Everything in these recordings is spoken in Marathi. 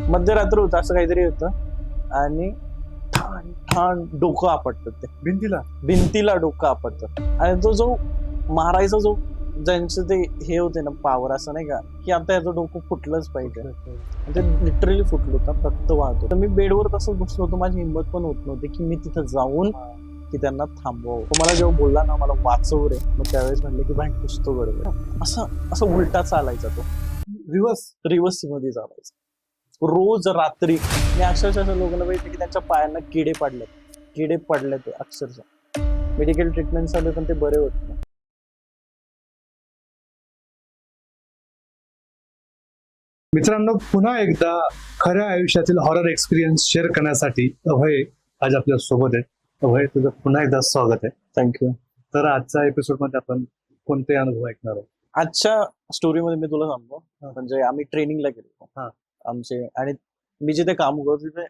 मध्यरात्र होतं असं काहीतरी होतं. आणि ठाण ठाण डोकं आपटतं ते. भिंतीला? भिंतीला डोकं आपटतं. आणि तो जो मारायचा जो ज्यांचे ते हे होते ना पावर असं नाही का की आता याचं डोकं फुटलंच पाहिजे. आणि ते लिटरली फुटलं होतं रक्त वाहतो तर मी बेडवर तसं बसलो होतो माझी हिंमत पण होत नव्हती की मी तिथं जाऊन की त्यांना थांबव तो मला जेव्हा बोलला ना मला वाचव रे. मग त्यावेळेस म्हणलं की भाई पुसतो गडबड असं असं उलटा चालायचा तो. रिवर्स? रिवर्समध्ये चालायचा रोज रात्री मी अक्षरशः लोकांना बघितलं की त्यांच्या पायांना किडे पडलेत. किडे पडले ते अक्षरशः. मेडिकल ट्रीटमेंट चालू पण ते बरे होत नाही. मित्रांनो पुन्हा एकदा खऱ्या आयुष्यातील हॉरर एक्सपिरियन्स शेअर करण्यासाठी अभय आज आपल्यासोबत आहे. अभय तुझं पुन्हा एकदा स्वागत आहे. थँक्यू तर आजच्या एपिसोडमध्ये आपण कोणते अनुभव ऐकणार आहोत? आजच्या स्टोरीमध्ये मी तुला सांगतो. हा. म्हणजे आम्ही ट्रेनिंगला गेलो हा. आमचे आणि मी जिथे काम करतो तिथे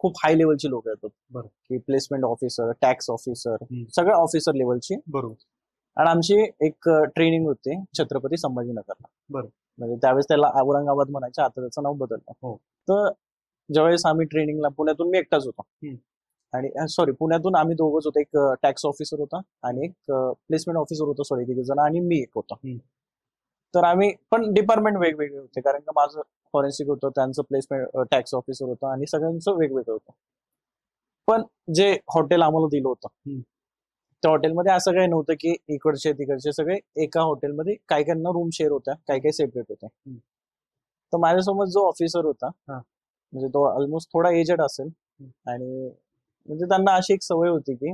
खूप हाय लेवलची लोक येतात बरं. की प्लेसमेंट ऑफिसर टॅक्स ऑफिसर. सगळ्या ऑफिसर लेवलची बरोबर आणि आमची एक ट्रेनिंग होती छत्रपती संभाजीनगरला बरं. म्हणजे त्यावेळेस त्याला औरंगाबाद म्हणायचे आता त्याचं नाव बदललं हो. तर ज्यावेळेस आम्ही ट्रेनिंगला पुण्यातून मी एकटाच होतो. आणि सॉरी पुण्यातून आम्ही दोघंच होतो एक टॅक्स ऑफिसर होता आणि एक प्लेसमेंट ऑफिसर होता सॉरी तिघ जण आणि मी एक होतो. तर आम्ही पण डिपार्टमेंट वेगवेगळे होते कारण का माझं फॉरेन्सिक होतं त्यांचं प्लेसमेंट टॅक्स ऑफिसर होतं आणि सगळ्यांचं वेगवेगळं होतं. पण जे हॉटेल आम्हाला दिलं होतं. त्या हॉटेलमध्ये असं काही नव्हतं की इकडचे तिकडचे सगळे एका हॉटेलमध्ये काही काहींना रूम शेअर होत्या काही काही सेपरेट होत्या. तर माझ्यासोबत जो ऑफिसर होता. म्हणजे तो ऑलमोस्ट थोडा एजेड असेल आणि म्हणजे त्यांना अशी एक सवय होती की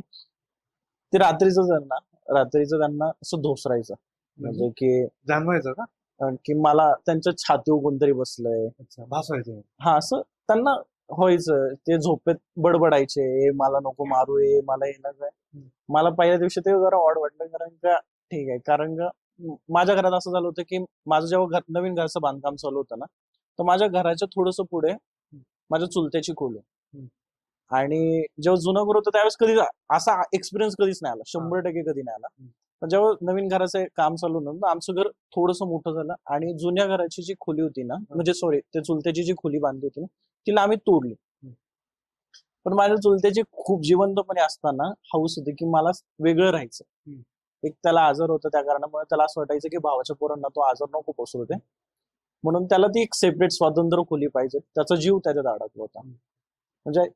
ते रात्रीचं त्यांना रात्रीचं त्यांना असं धोसरायचं. म्हणजे की जाणवायचं का? की मला त्यांच्या छातीवर कोणतरी बसलंय. अच्छा हा असं त्यांना व्हायचं. ते झोपेत बडबडायचे "ए, मला नको मारू ए मला येणार काय मला पहिल्या दिवशी ते जरा ऑड वाटलं कारण का ठीक आहे कारण का म- माझ्या घरात असं झालं होतं की माझं जेव्हा घर नवीन घरचं बांधकाम चालू होतं ना तर माझ्या घराच्या थोडस पुढे माझ्या चुलत्याची खोली. आहे. हम्म. आणि जेव्हा जुनं घर होतं त्यावेळेस कधी असा एक्सपिरियन्स कधीच नाही आला. शंभर टक्के कधी नाही आला. पण जेव्हा नवीन घराचं काम चालू होतं ना आमचं घर थोडंसं मोठं झालं आणि जुन्या घराची जी खोली होती ना म्हणजे सॉरी ते चुलत्याची जी खोली बांधली होती ना तिला आम्ही तोडली. पण माझ्या चुलत्याची खूप जिवंतपणे असताना हाऊस होती की मला वेगळं राहायचं. एक त्याला आजार होता त्या कारणामुळे त्याला असं वाटायचं की भावाच्या पोरांना तो आजार नको पसरू दे. म्हणून त्याला ती एक सेपरेट स्वातंत्र्य खोली पाहिजे. त्याचा जीव त्याच्यात अडकला होता. म्हणजे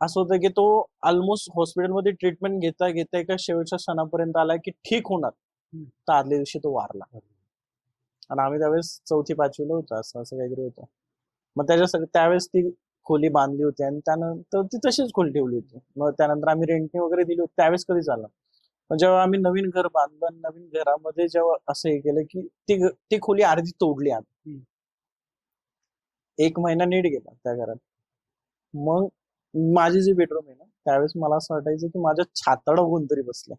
असं होतं की तो ऑलमोस्ट हॉस्पिटलमध्ये ट्रीटमेंट घेता घेता एका शेवटच्या क्षणापर्यंत आला की ठीक होणार. तर आदल्या दिवशी तो वारला. आणि आम्ही त्यावेळेस चौथी पाचवीला होतो असं असं काहीतरी होतं. मग त्याच्या सगळं त्यावेळेस ती खोली बांधली होती आणि त्यानंतर ती तशीच खोली ठेवली होती. मग त्यानंतर आम्ही रेंटने वगैरे दिली होती त्यावेळेस कधी झालं पण जेव्हा आम्ही नवीन घर बांधलं आणि नवीन घरामध्ये जेव्हा असं हे केलं की ती ती खोली अर्धी तोडली आम्ही. एक महिना नीट गेला त्या घरात. मग माझी जी बेडरूम आहे ना त्यावेळेस मला असं वाटायचं की माझ्या छाताडा कोणतरी बसलं.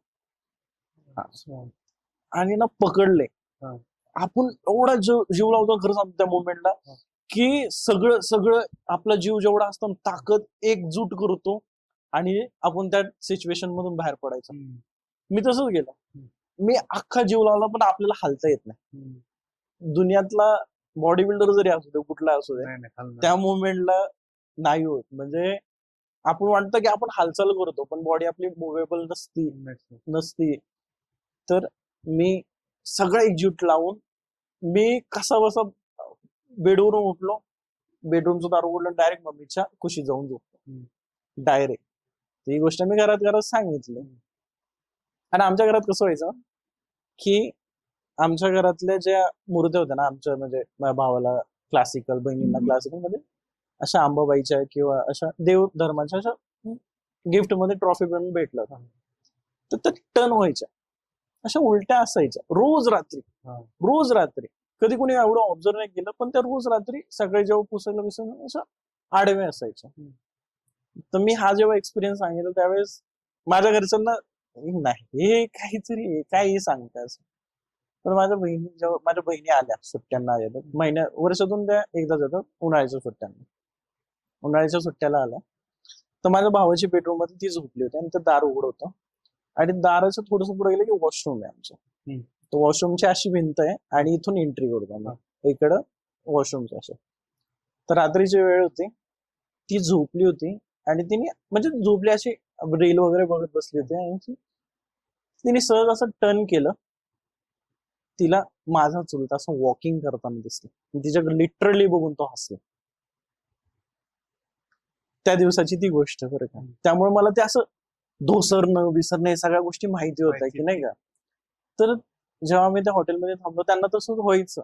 आणि ना पकडले. आपण एवढा जीव जीव लावतो खरं सांगतो त्या मोमेंटला की सगळं सगळं आपला जीव जेवढा असतो ताकद एकजूट करतो आणि आपण त्या सिच्युएशन मधून बाहेर पडायचं. मी तसंच गेलो. मी अख्खा जीव लावला पण आपल्याला हालता येत नाही. दुनियातला बॉडी बिल्डर जरी असू दे कुठला असू दे. त्या मोमेंटला नाही होत. म्हणजे आपण वाटतं की आपण हालचाल करतो पण बॉडी आपली मुव्हेबल नसती. नसती. तर मी सगळं एकजूट लावून मी कसा बसा बेडवरून उठलो. बेडरूमचं दार उघडलं डायरेक्ट मम्मीच्या कुशीत जाऊन झोपलो. डायरेक्ट ही गोष्ट मी घरात घरात सांगितली. आणि आमच्या घरात कसं व्हायचं की आमच्या घरातल्या ज्या मूर्त्या होत्या ना आमच्या म्हणजे माझ्या भावाला क्लासिकल बहिणींना क्लासिकल म्हणजे अशा अंबाबाईच्या किंवा अशा देव धर्माच्या अशा गिफ्टमध्ये ट्रॉफी बनवून भेटलं. तर त्या टर्न व्हायच्या. अशा उलट्या असायच्या. रोज रात्री हा. रोज रात्री. कधी कोणी एवढं ऑब्झर्व नाही केलं पण त्या रोज रात्री सकाळी जेव्हा पुसायला विसरलं अशा आडव्या असायच्या. तर मी हा जेव्हा एक्सपिरियन्स सांगितला त्यावेळेस माझ्या घरच्यांना नाही हे काहीतरी आहे, काही सांगताय असं पण माझ्या बहिणी जेव्हा माझ्या बहिणी आल्या सुट्ट्यांना येतात महिन्या वर्षातून त्या एकदा जातात उन्हाळ्याच्या सुट्ट्यांना. उन्हाळ्याच्या सुट्ट्याला आल्या तर माझ्या भावाची बेडरूममध्ये ती झोपली होती आणि ते दार उघड होतं. आणि दाराचं थोडस पुढे गेलं की वॉशरूम आहे आमचं. तर वॉशरूमची अशी भिंत आहे आणि इथून एंट्री करतो आम्ही इकडं वॉशरूमची अशी. तर रात्रीची वेळ होती. ती झोपली होती आणि तिने म्हणजे झोपली अशी रील वगैरे बघत बसली होती आणि तिने सहज असं टर्न केलं. तिला माझा चुलता असं वॉकिंग करताना दिसलं. तिच्याकडे लिटरली बघून तो हसला. त्या दिवसाची ती गोष्ट बरं का. त्यामुळे मला ते असं धोसरणं विसरणं हे सगळ्या गोष्टी माहिती होत्या. की नाही का? तर जेव्हा मी त्या हॉटेलमध्ये थांबलो त्यांना तसंच व्हायचं.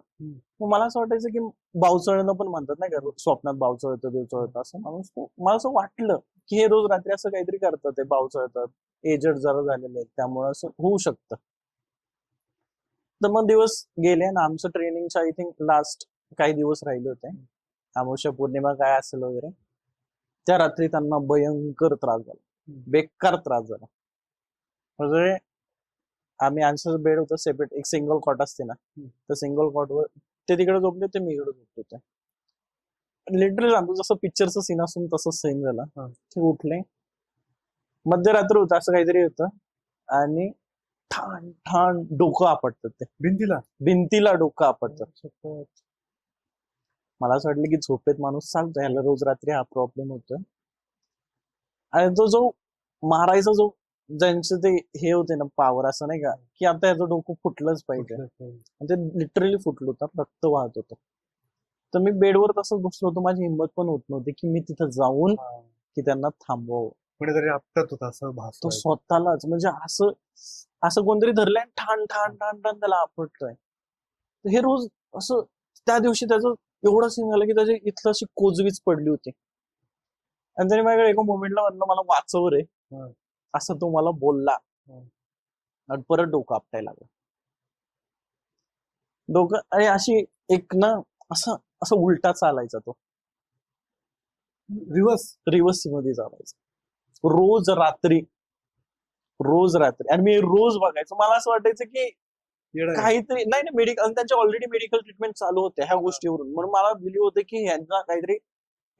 मग मला असं वाटायचं की बावचळणं पण म्हणतात नाही का? स्वप्नात बावचळतं देवचळतं असं. माणूस तो- मला असं वाटलं की हे रोज रात्री असं काहीतरी करतात ते बावचळतात. एजड जरा झालेले आहेत त्यामुळे असं होऊ शकतं. तर मग दिवस गेले ना आमचं ट्रेनिंगच्या आय थिंक लास्ट काही दिवस राहिले होते. अमावस्या पौर्णिमा काय असेल वगैरे. त्या रात्री त्यांना भयंकर त्रास झाला. बेकार त्रास झाला. म्हणजे आम्ही आमचं बेड होतं सेपरेट एक सिंगल कॉट असते ना तर सिंगल कॉटवर ते तिकडे झोपले ते मी इकडे झोपले होते. लिटरली सांगतो जसं पिक्चरचं सीन असून तसंच सीन झाला. ते उठले. मध्यरात्र होतं असं काहीतरी होतं. आणि ठाण ठाण डोकं आपटतात ते. भिंतीला? भिंतीला डोकं आपटतात मला असं वाटलं की झोपेत माणूस सांगतो ह्याला रोज रात्री हा प्रॉब्लेम होतोय. आणि तो जो मारायचा जो ज्यांचे ते हे होते ना पावर असं नाही का की आता याचं डोकं फुटलंच पाहिजे. ते लिटरली फुटलं होतं रक्त वाहत होतं. तर मी बेडवर तसंच बसलो होतो माझी हिंमत पण होत नव्हती की मी तिथं जाऊन की त्यांना थांबवावं. कुणीतरी आपटत होता असं तो स्वतःलाच म्हणजे असं असं कोणतरी धरलंय ठाण ठाण ठाण ठाण त्याला आपटतोय. हे रोज असं त्या दिवशी त्याचं एवढं सीन झालं की त्याची इथलं अशी कोजवीच पडली होती. आणि त्याने माझ्याकडे एका मोमेंटला म्हणलं मला वाचव रे. असं तो मला बोलला. आणि परत डोकं आपटायला लागलं. डोकं आणि अशी एक ना असं असं उलटा चालायचा तो. रिवर्स. रिवर्समध्ये चालायचं. रोज रात्री. रोज रात्री. आणि मी रोज बघायचो. मला असं वाटायचं की काहीतरी नाही नाही मेडिकल त्यांच्या ऑलरेडी मेडिकल ट्रीटमेंट चालू होते ह्या गोष्टीवरून. म्हणून मला बिलीव होते की यांना काहीतरी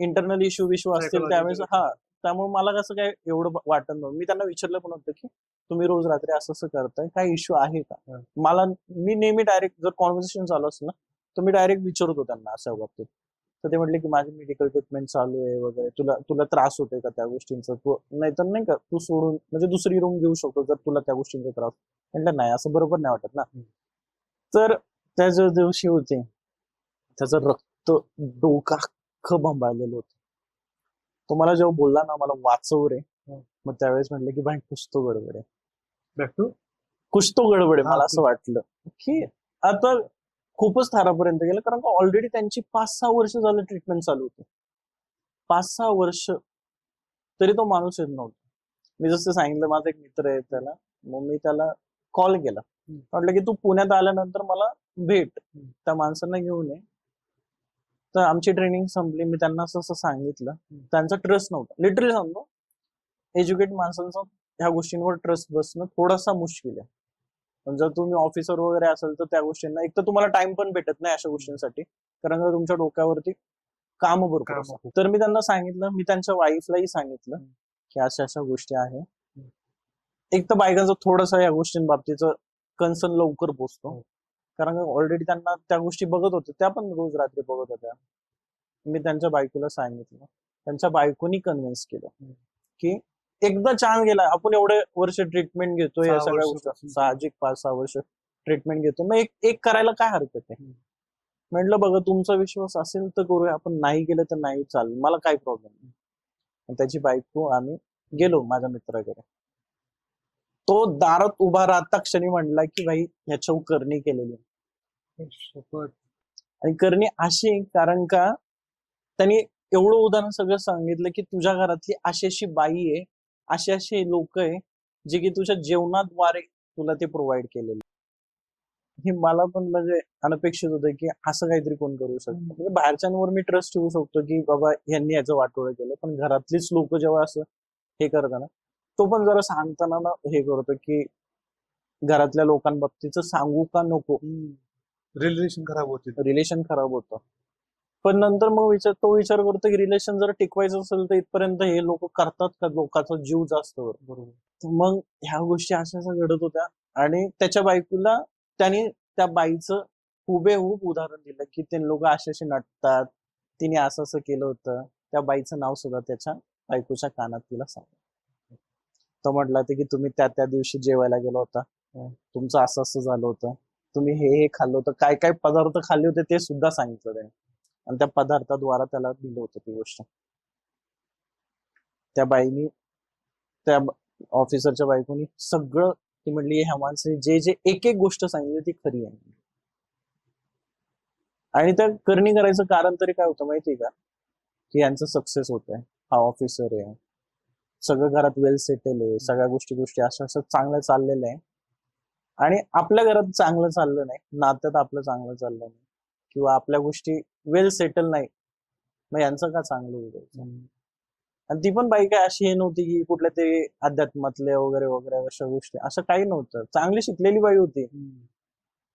इंटरनल इश्यू विश्यू असतील त्यावेळेस. हा त्यामुळे मला कसं काय एवढं वाटत नव्हतं. मी त्यांना विचारलं पण होतं की तुम्ही रोज रात्री असं असं करताय काय इश्यू आहे का. मला मी नेहमी डायरेक्ट जर कॉन्व्हर्सेशन चालू असलं ना तर मी डायरेक्ट विचारतो त्यांना अशा बाबतीत. तर ते म्हटले की माझी मेडिकल ट्रीटमेंट चालू आहे वगैरे तुला तुला त्रास होतोय का त्या गोष्टींचा? तू नाहीतर नाही का तू सोडून म्हणजे दुसरी रूम घेऊ शकतो जर तुला त्या गोष्टींचा त्रास. म्हटलं नाही असं बरोबर नाही वाटत ना. तर त्या ज्या दिवशी होते त्याचं रक्त डोका अख्खं बंबाळलेलं होतं. तो मला जेव्हा बोलला ना मला वाचव रे. मग त्यावेळेस म्हटलं की भाई कुछ तो गडबड आहे. बॅक टू कुछ तो गडबड आहे मला असं वाटलं. की आता खूपच थारापर्यंत गेलं कारण का ऑलरेडी त्यांची पाच सहा वर्ष झालं ट्रीटमेंट चालू होती. पाच सहा वर्ष तरी तो माणूस येत नव्हता. मी जसं सांगितलं माझा एक मित्र आहे त्याला. मग मी त्याला कॉल. केला म्हटलं की तू पुण्यात आल्यानंतर मला भेट. त्या माणसांना घेऊन ये. तर आमची ट्रेनिंग संपली. मी त्यांना असं असं सांगितलं. त्यांचा ट्रस्ट नव्हता. लिटरली सांगतो. एज्युकेट माणसांचा ह्या गोष्टींवर ट्रस्ट बसणं थोडासा मुश्किल आहे. पण जर तुम्ही ऑफिसर वगैरे असेल तर त्या गोष्टींना एक तर तुम्हाला टाइम पण भेटत नाही अशा गोष्टींसाठी. कारण का तुमच्या डोक्यावरती काम भरपूर. तर मी त्यांना सांगितलं. मी त्यांच्या वाईफलाही सांगितलं की अशा अशा गोष्टी आहे एक तर बायकांचं थोडंसं या गोष्टींबाबतीचं कन्सर्न लवकर पोचतो. कारण ऑलरेडी त्यांना त्या गोष्टी बघत होत्या त्या पण रोज रात्री बघत होत्या. मी त्यांच्या बायकोला सांगितलं. त्यांच्या बायकोनी कन्व्हिन्स केलं की एकदा छान गेला आपण एवढे वर्ष ट्रीटमेंट घेतोय या सगळ्या गोष्टी. साहजिक पाच सहा वर्ष ट्रीटमेंट घेतो मग एक एक करायला काय हरकत आहे? म्हटलं बघा तुमचा विश्वास असेल तर करूया. आपण नाही केलं तर नाही चालेल. मला काही प्रॉब्लेम नाही. त्याची बायको आम्ही गेलो माझ्या मित्राकडे. तो दारात उभा राहता क्षणी म्हणला की भाई ह्याच्यावर करणी केलेली. आणि करणी अशी कारण का त्यांनी एवढं उदाहरण सगळं सांगितलं की तुझ्या घरातली अशी अशी बाई आहे असे असे लोक आहे जे की तुझ्या जेवणाद्वारे तुला ते प्रोव्हाइड केलेले हे मला पण म्हणजे अनपेक्षित होतं की असं काहीतरी कोण करू शकतो. म्हणजे बाहेरच्यांवर मी ट्रस्ट ठेवू शकतो की बाबा यांनी याचं वाटोळं केलं. पण घरातलीच लोक जेव्हा असं हे करताना तो पण जरा सांगताना ना हे करतो की घरातल्या लोकांबाबतीचं सांगू का नको? रिलेशन खराब होते रिलेशन खराब होतं. पण नंतर मग विचार तो विचार करतो की रिलेशन जर टिकवायचं असेल तर इथपर्यंत हे लोक करतात का? लोकांचा जीव जास्त बरोबर. मग ह्या गोष्टी अशा अशा घडत होत्या आणि त्याच्या बायकोला त्याने त्या बाईचं हुबेहूब उदाहरण दिलं की ते लोक असे असे नटतात तिने असं असं केलं होतं. त्या बाईचं नाव सुद्धा त्याच्या बायकोच्या कानात तिला सांग तो म्हटला की तुम्ही त्या त्या दिवशी जेवायला गेलो होता. तुमचं असं असं झालं होतं. तुम्ही हे हे खाल्लं होतं. काय काय पदार्थ खाल्ले होते ते सुद्धा सांगितलं त्याने. आणि त्या पदार्थाद्वारा त्याला दिलं होतं ती गोष्ट. त्या बाईनी त्या ऑफिसरच्या बायकोनी सगळं ती म्हणली ह्या माणसाने जे जे एक एक गोष्ट सांगितली ती खरी आहे. आणि त्या करणी करायचं कारण तरी काय होतं माहितीये का? की यांचं सक्सेस होत आहे हा ऑफिसर आहे. सगळं घरात वेल सेटल आहे सगळ्या गोष्टी गोष्टी अशा असं चांगलं चाललेलं आहे आणि आपल्या घरात चांगलं चाललं नाही नात्यात आपलं चांगलं चाललं नाही. किंवा आपल्या गोष्टी वेल सेटल नाही मग यांचं का चांगलं होईल आणि ती पण बाई काय अशी हे नव्हती की कुठल्या ते अध्यात्मातले वगैरे वगैरे अशा गोष्टी असं काही नव्हतं. चांगली शिकलेली बाई होती.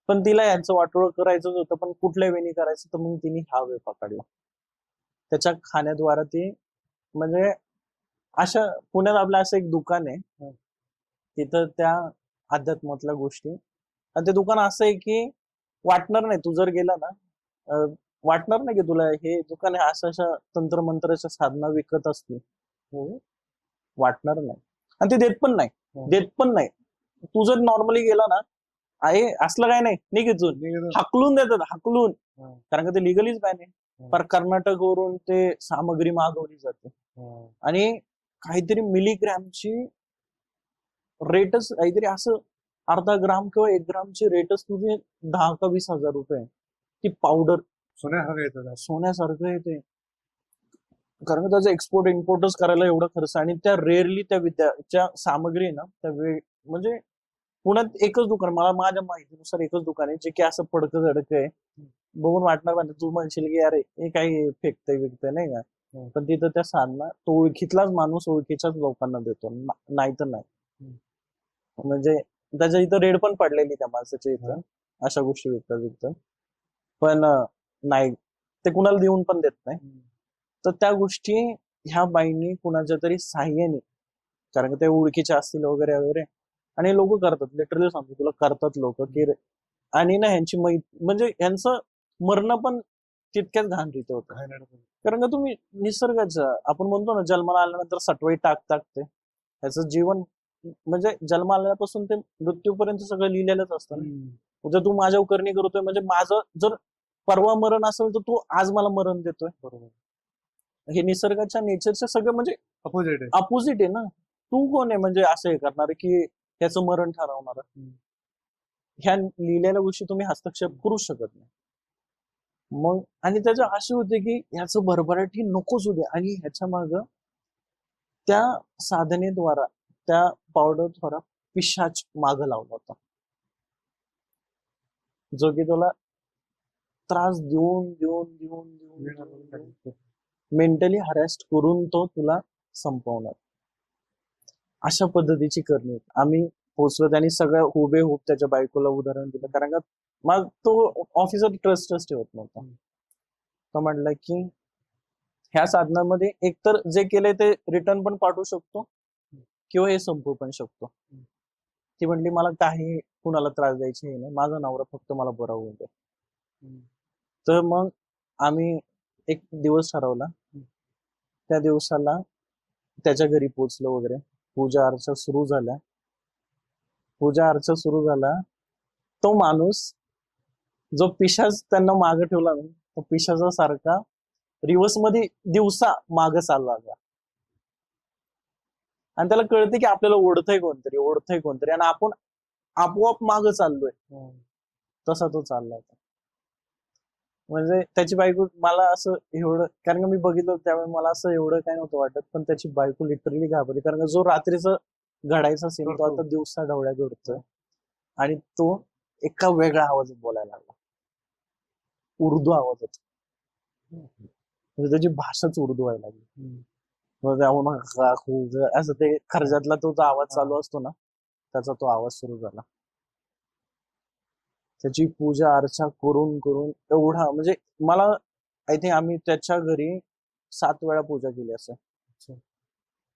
पण तिला यांचं वाटोळ करायचंच होतं पण कुठल्या वेणी करायचं तर मग तिने हा वे पकडला. त्याच्या खाण्याद्वारा ती म्हणजे अशा पुण्यात आपलं असं एक दुकान आहे. तिथं त्या अध्यात्मातल्या गोष्टी. आणि ते दुकान असं आहे की वाटणार नाही. तू जर गेला ना वाटणार नाही की तुला हे दुकान आहे अशा अशा तंत्रमंत्राच्या साधना विकत असतील. वाटणार नाही. आणि ते देत पण नाही. देत पण नाही. तू जर नॉर्मली गेला ना आहे असलं काय नाही. निघ इथून. हाकलून देतात हाकलून. हा. कारण का ते लिगलीच बॅन आहे. हा. पर कर्नाटक वरून ते सामग्री मागवली जाते. आणि काहीतरी मिलीग्रॅमची रेटच काहीतरी असं अर्धा ग्राम किंवा एक ग्रामची रेटच तुझे दहा का वीस हजार रुपये. ती पावडर सोन्यासारखं येतं सोन्यासारखं आहे ते कारण का त्याचं एक्सपोर्ट इम्पोर्टच करायला एवढा खर्च आणि त्या रेअरली त्या विद्याच्या सामग्री ना त्या वेळ म्हणजे पुण्यात एकच दुकान मला माझ्या माहितीनुसार एकच दुकान आहे जे की असं पडकं झडकं आहे बघून वाटणार म्हणजे तू म्हणशील की अरे हे काही फेकतंय विकतंय नाही का. पण तिथं त्या साधना तो ओळखीतलाच माणूस ओळखीच्याच लोकांना देतो. ना- नाही तर नाही. म्हणजे त्याच्या इथं रेड पण पडलेली त्या माणसाच्या इथं. अशा गोष्टी विकतात विकतात. पण अं, नाही. ते कुणाला देऊन पण देत नाही. तर त्या गोष्टी ह्या बाईंनी कुणाच्या तरी साह्याने कारण का ते ओळखीचे असतील वगैरे वगैरे आणि लोक करतात. लिटरली सांगतो तुला करतात लोक. की रे- आणि ना ह्यांची मै म्हणजे ह्यांचं मरणं पण तितक्याच घाण रीते होतं. कारण का तुम्ही निसर्गाचं आपण म्हणतो ना जन्माला आल्यानंतर सटवाई टाक टाकते ह्याचं जीवन म्हणजे जन्म आल्यापासून ते मृत्यूपर्यंत सगळं लिहिलेलंच असतं. जर तू माझ्यावर करणी करतोय म्हणजे माझं जर परवा मरण असेल तर तू आज मला मरण देतोय. बरोबर. हे निसर्गाच्या नेचरच्या सगळं म्हणजे अपोजिट आहे. अपोजिट आहे ना. तू कोण आहे? म्हणजे असं हे करणार की ह्याचं मरण ठरवणार. ह्या लिहिलेल्या गोष्टी तुम्ही हस्तक्षेप करू शकत नाही. मग आणि त्याच्या असे होते की ह्याचं भरभराटी नकोच होते आणि ह्याच्या माग त्या साधनेद्वारा त्या पावडरद्वारा पिशाच माग लावला होता. जो की तुला त्रास देऊन देऊन देऊन देऊन मेंटली हरॅस्ट करून तो तुला संपवणार. अशा पद्धतीची करणी. आम्ही पोचलो त्यांनी सगळं हुबे हुब त्याच्या बायकोला उदाहरण दिलं. कारण का मग तो ऑफिसर ट्रस्टच ठेवत नव्हता. तो म्हणला की ह्या साधनामध्ये एकतर जे केलंय ते रिटर्न पण पाठवू शकतो किंवा हे संपवू पण शकतो. ती म्हणली मला काही कुणाला त्रास द्यायचे हे नाही. माझा नवरा फक्त मला बरा होऊन दे. तर मग आम्ही एक दिवस ठरवला. त्या दिवसाला त्याच्या घरी पोचलो वगैरे. पूजा अर्चा सुरू झाल्या. पूजा अर्चा सुरू झाला. तो माणूस जो पिशाच त्यांना मागे ठेवला ना तो पिशाचा सारखा रिव्हर्समध्ये दिवसा माग चालला होता. आणि त्याला कळते की आपल्याला ओढतंय कोणतरी ओढतंय कोणतरी आणि आपण आपोआप माग चाललोय. तसा तो चालला होता. म्हणजे त्याची बायको मला असं एवढं कारण का मी बघितलं त्यावेळी मला असं एवढं काय नव्हतं वाटत पण त्याची बायको लिटरली घाबरली. कारण का जो रात्रीचा घडायचा सीन तो आता दिवसा ढवळ्या घडतोय. आणि तो एका वेगळ्या आवाजात बोलायला लागला. उर्दू आवाजात म्हणजे त्याची भाषाच उर्दू व्हायला लागली. मग ग- असं ते खर्जातला तो जो आवाज चालू असतो ना त्याचा तो आवाज सुरू झाला. त्याची पूजा अर्चा करून करून एवढा म्हणजे मला आय थिंक आम्ही त्याच्या घरी सात वेळा पूजा केली असेल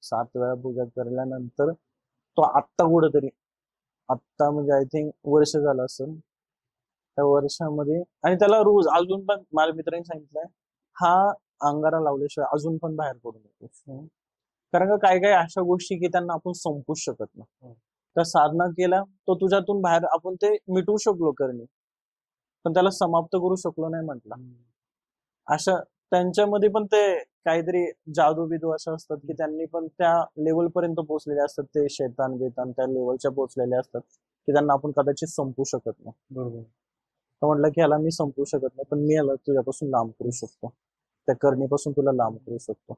सात वेळा पूजा केल्यानंतर तो आत्ता कुठेतरी आत्ता म्हणजे आय थिंक वर्ष झालं असेल. त्या वर्षामध्ये. आणि त्याला रोज अजून पण माझ्या मित्रांनी सांगितलंय हा अंगारा लावल्याशिवाय अजून पण बाहेर पडू नको कारण का काही काही अशा गोष्टी की त्यांना आपण संपूच शकत नाही. त्या साधना केल्या तो तुझ्यातून बाहेर आपण ते मिटवू शकलो करणे पण त्याला समाप्त करू शकलो नाही म्हटलं. अशा त्यांच्यामध्ये पण ते काहीतरी जादू बिदू असं असतात की त्यांनी पण त्या लेवल पर्यंत पोहोचलेले असतात. ते शैतान बेतान त्या लेवलच्या पोहोचलेले असतात की त्यांना आपण कदाचित संपू शकत नाही. बरोबर. तर म्हटलं की ह्याला मी संपू शकत नाही पण मी याला तुझ्यापासून लांब करू शकतो. त्या करणीपासून तुला लांब करू शकतो.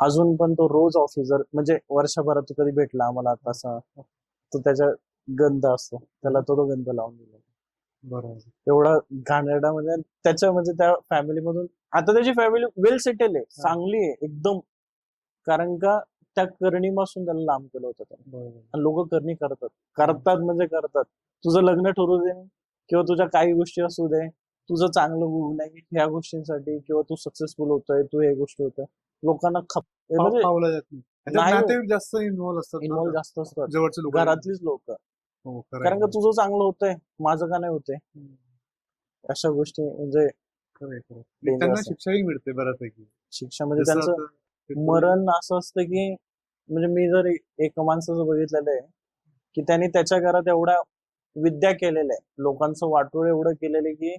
अजून पण तो रोज ऑफिसर म्हणजे वर्षभरात तो कधी भेटला आम्हाला तसा तो त्याच्या गंध असतो. त्याला तो तो गंध लावून दिला. बरोबर. एवढा घाणेरडा म्हणजे त्याच्या म्हणजे त्या फॅमिली मधून आता त्याची फॅमिली वेल सेटल आहे चांगली आहे एकदम. कारण का त्या करणीपासून त्याला लांब केलं होतं लोक करणी करतात. करतात म्हणजे करतात. तुझं लग्न ठरू दे किंवा तुझ्या काही गोष्टी असू दे तुझं चांगलं होऊ नये ह्या गोष्टींसाठी किंवा तू सक्सेसफुल होतोय तू हे गोष्ट होतोय. लोकांना खप म्हणजे पावलं जात नाही. त्याच्यात नाही. नातेवाईक जास्त इन्व्हॉल्व असतात जास्त असतात. जवळचे लोक. घरातलीच लोक. हो, कारण. का तुझं चांगलं होतंय माझं का नाही होतंय? अशा गोष्टी म्हणजे त्यांना. शिक्षाही मिळते बऱ्यापैकी. शिक्षा म्हणजे त्यांचं मरण असं असतं की म्हणजे मी जर एक माणसाचं बघितलेलं आहे की त्यांनी त्याच्या घरात एवढ्या विद्या केलेल्या आहे. लोकांचं वाटोळ एवढं केलेलं की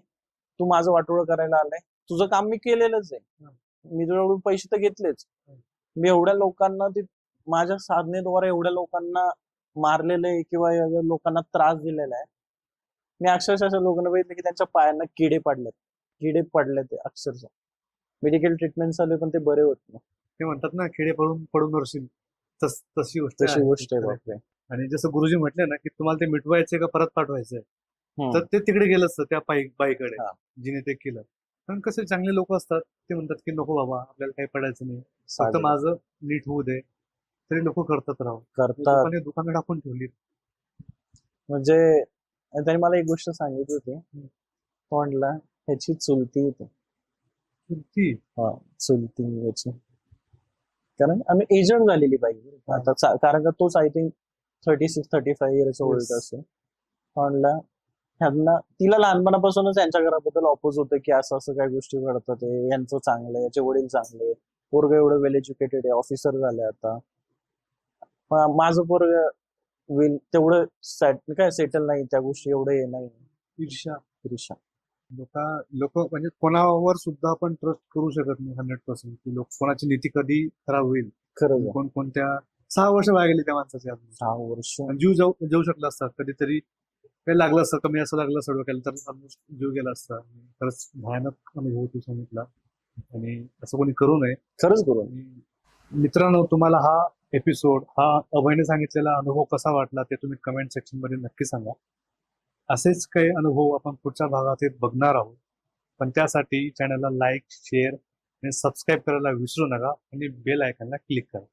तू माझं वाटोळ करायला आलंय. तुझं काम मी केलेलंच आहे. मी तुझ्याकडून पैसे तर घेतलेच. मी एवढ्या लोकांना ती माझ्या साधनेद्वारे एवढ्या लोकांना मारलेलं आहे किंवा लोकांना त्रास दिलेला आहे. मी अक्षरशः अशा लोकांना बघितलं की त्यांच्या पायांना किडे पडलेत. किडे पडले ते अक्षरशः. मेडिकल ट्रीटमेंट चालू पण ते बरे होत नाही. ते म्हणतात ना खेडे पडून पडून तशी गोष्ट तशी. गोष्ट आहे आणि जसं गुरुजी म्हटले ना की तुम्हाला ते मिटवायचे का परत पाठवायचंय. तर ते तिकडे गेलं असतं त्या बाई बाईकडे. जिने ते केलं. कारण कसे चांगले लोक असतात ते म्हणतात की नको बाबा आपल्याला काही पडायचं नाही. फक्त माझं नीट होऊ दे. तरी लोक करतात राव. करतात. दुकानं टाकून ठेवली. म्हणजे त्याने मला एक गोष्ट सांगितली होती. तो म्हणला ह्याची चुलती होती. ती हा चुलती याची कारण आम्ही एजंट झालेली पाहिजे आता कारण का तोच I think thirty six thirty five years old. असेल म्हणला ह्यांना तिला लहानपणापासूनच यांच्या घराबद्दल ऑपोज होतं की असं असं काही गोष्टी घडतात यांचं चांगलं आहे याचे वडील चांगले. पोरग एवढं वेल एज्युकेटेड आहे ऑफिसर झाले आता माझं पोरग विल तेवढं set- काय सेटल नाही त्या गोष्टी एवढं हे नाही ईर्ष्या ईर्ष्या. लोक लोक म्हणजे कोणावर सुद्धा आपण ट्रस्ट करू शकत नाही हंड्रेड पर्सेंट की लोक कोणाची नीती कधी खराब होईल आहे. कोण कोणत्या सहा वर्ष वाया गेली त्या माणसाची अजून. सहा वर्ष. आणि जीव जाऊ जाऊ शकला असता कधीतरी काही लागलं असतं कमी असं लागलं सर्व केलं तर जीव गेला असता. खरंच भयानक अनुभव तू सांगितला. आणि असं कोणी करू नये. खरंच करून आणि मित्रांनो तुम्हाला हा एपिसोड हा अभयने सांगितलेला अनुभव कसा वाटला ते तुम्ही कमेंट सेक्शनमध्ये नक्की सांगा. असेच काही अनुभव आपण पुढच्या भागात बघणार आहोत. पण त्यासाठी चॅनलला लाईक शेअर आणि सबस्क्राईब करायला विसरू नका आणि बेल आयकॉनला क्लिक करा.